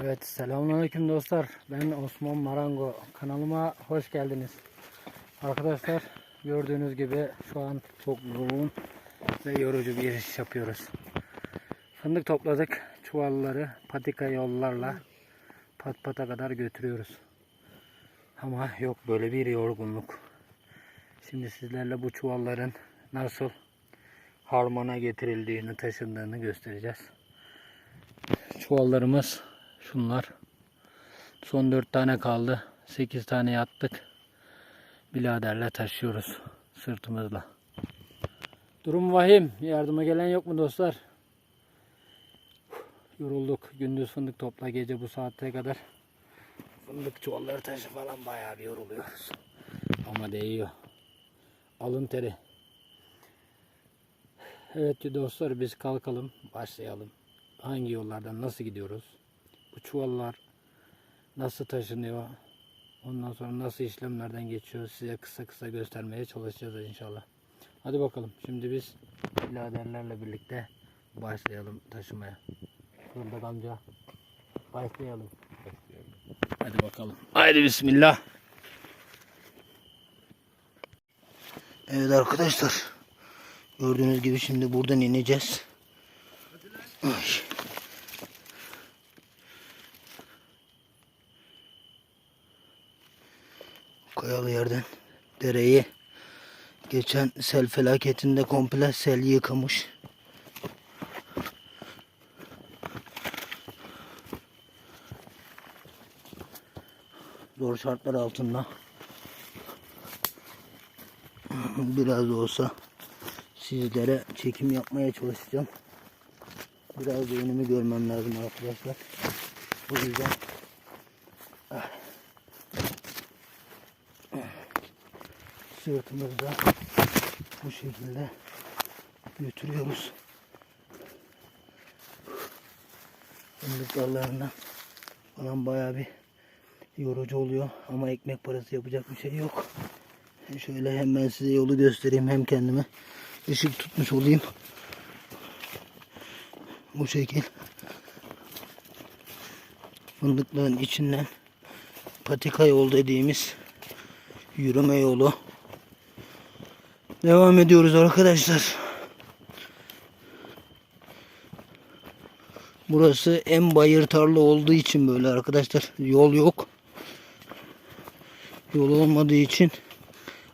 Evet selamünaleyküm dostlar. Ben Osman Marango. Kanalıma hoş geldiniz. Arkadaşlar gördüğünüz gibi şu an çok yoğun ve yorucu bir iş yapıyoruz. Fındık topladık. Çuvalları patika yollarla pat pata kadar götürüyoruz. Ama yok böyle bir yorgunluk. Şimdi sizlerle bu çuvalların nasıl harmona getirildiğini, taşındığını göstereceğiz. Çuvallarımız şunlar. Son 4 tane kaldı. 8 tane yattık. Biladerle taşıyoruz sırtımızla. Durum vahim. Yardıma gelen yok mu dostlar? Yorulduk. Gündüz fındık topla gece bu saatte kadar. Fındık çuvalları taşı falan bayağı bir yoruluyoruz. Ama değiyor. Alın teri. Evet dostlar biz kalkalım. Başlayalım. Hangi yollardan nasıl gidiyoruz? Bu çuvallar nasıl taşınıyor? Ondan sonra nasıl işlemlerden geçiyor? Size kısa kısa göstermeye çalışacağız inşallah. Hadi bakalım. Şimdi biz biraderlerle birlikte başlayalım taşımaya. Fırıldak amca başlayalım. Hadi bakalım. Haydi bismillah. Evet arkadaşlar. Gördüğünüz gibi şimdi buradan ineceğiz. Ay. Kayalı yerden dereyi geçen sel felaketinde komple sel yıkamış. Zor şartlar altında biraz da olsa sizlere çekim yapmaya çalışacağım. Biraz da önümü görmem lazım arkadaşlar. Bu yüzden sırtımızda bu şekilde götürüyoruz. Fındık dallarından falan bayağı bir yorucu oluyor ama ekmek parası yapacak bir şey yok. Şöyle hemen size yolu göstereyim hem kendime ışık tutmuş olayım. Bu şekil. Fındıkların içinden patika yol dediğimiz yürüme yolu. Devam ediyoruz arkadaşlar. Burası en bayır tarla olduğu için böyle arkadaşlar. Yol yok. Yol olmadığı için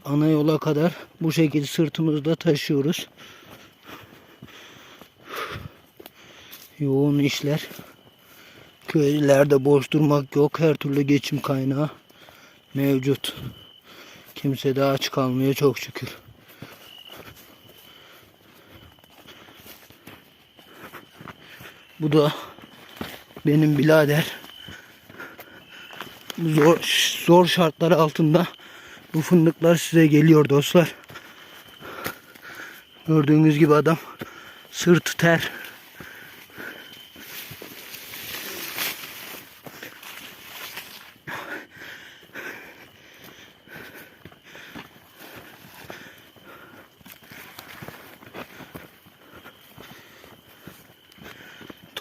ana yola kadar bu şekilde sırtımızda taşıyoruz. Yoğun işler. Köylerde boş durmak yok. Her türlü geçim kaynağı mevcut. Kimse de aç kalmıyor çok şükür. Bu da benim birader. Zor, zor şartlar altında bu fındıklar size geliyor dostlar. Gördüğünüz gibi adam sırt ter.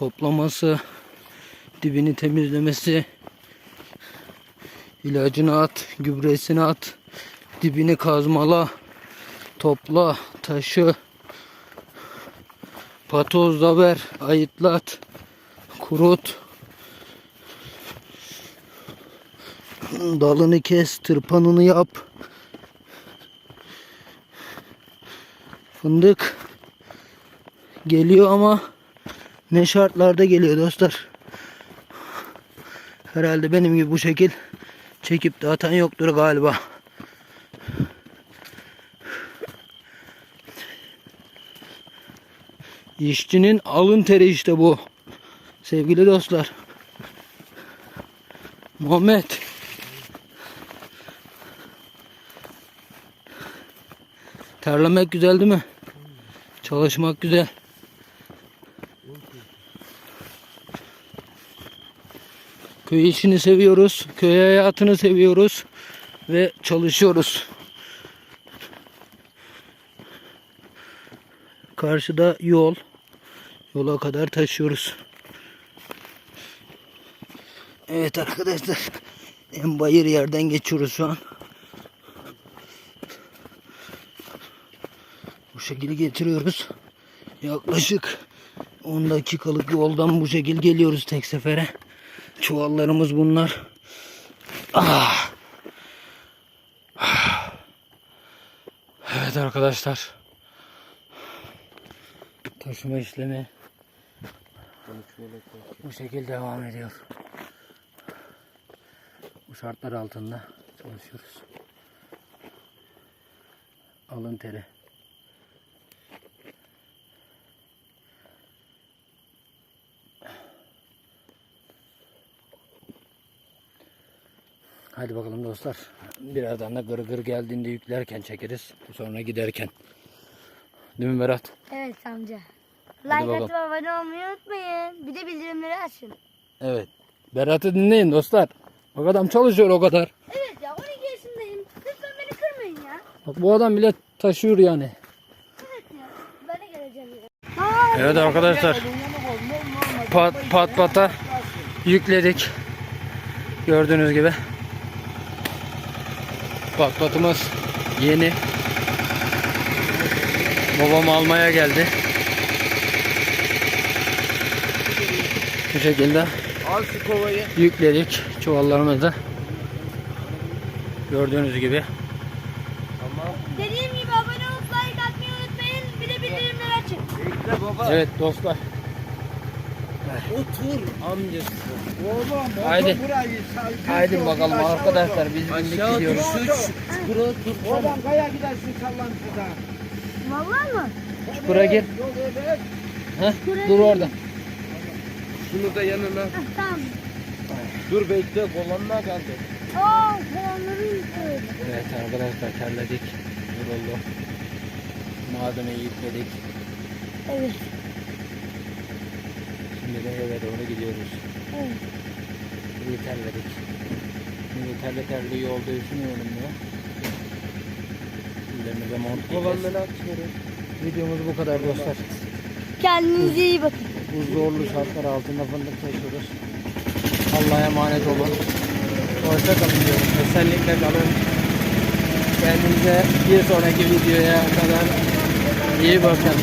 Toplaması, dibini temizlemesi, İlacını at, gübresini at, dibini kazmala, topla, taşı, patoz da ver, ayıtlat, kurut, dalını kes, tırpanını yap. Fındık geliyor ama ne şartlarda geliyor dostlar. Herhalde benim gibi bu şekil çekip dağıtan yoktur galiba. İşçinin alın teri işte bu. Sevgili dostlar. Muhammed. Terlemek güzel değil mi? Çalışmak güzel. Köy işini seviyoruz. Köy hayatını seviyoruz. Ve çalışıyoruz. Karşıda yol. Yola kadar taşıyoruz. Evet arkadaşlar. En bayır yerden geçiyoruz şu an. Bu şekilde getiriyoruz. Yaklaşık 10 dakikalık yoldan bu şekil geliyoruz tek sefere. Çuvallarımız bunlar. Ah. Evet arkadaşlar. Taşıma işlemi bu şekilde devam ediyor. Bu şartlar altında çalışıyoruz. Alın teri. Hadi bakalım dostlar. Birazdan da gır gır geldiğinde yüklerken çekeriz. Sonra giderken. Değil mi Berat? Evet amca. Hadi Like bakalım. atıp abone olmayı unutmayın. Bir de bildirimleri açın. Evet. Berat'ı dinleyin dostlar. Bak adam çalışıyor o kadar. Evet ya 12 yaşındayım. Lütfen beni kırmayın ya. Bak bu adam bile taşıyor yani. Evet ya. Ben de geleceğim ya. Evet arkadaşlar. Pat pat pata yükledik. Gördüğünüz gibi. Pat patımız yeni. Babam almaya geldi. Bu şekilde Al şu kovayı. yükledik çuvallarımızı. Gördüğünüz gibi. Dediğim gibi abone olup like atmayı unutmayın. Bir de bildirimleri açın. Evet dostlar. Otur amcası. Oğlum Haydi. burayı. Haydi bakalım arkadaşlar biz bindik Aşağı gidiyoruz. dur. Şu çukura otur. Oradan kaya gidersin sallantıda. Vallahi mı? Çukura gir. Yok evet. Heh, dur orada. Şunu da yanına. Heh, tamam. Dur bekle kolanına kaldı. Aa, puanları yüklü. Evet arkadaşlar terledik. Yoruldu. Malzemeyi yükledik. Evet. Şimdi de eve doğru gidiyoruz. Evet. İyi terledik. Şimdi terle terli yolda üşümüyorum ya. Üzerimize mont giyeceğiz. Videomuz bu kadar dostlar. Kendinize iyi bakın. Bu zorlu şartlar altında fındık taşıyoruz. Allah'a emanet olun. Hoşça kalın diyorum. Esenlikle kalın. Kendinize bir sonraki videoya kadar iyi bakın.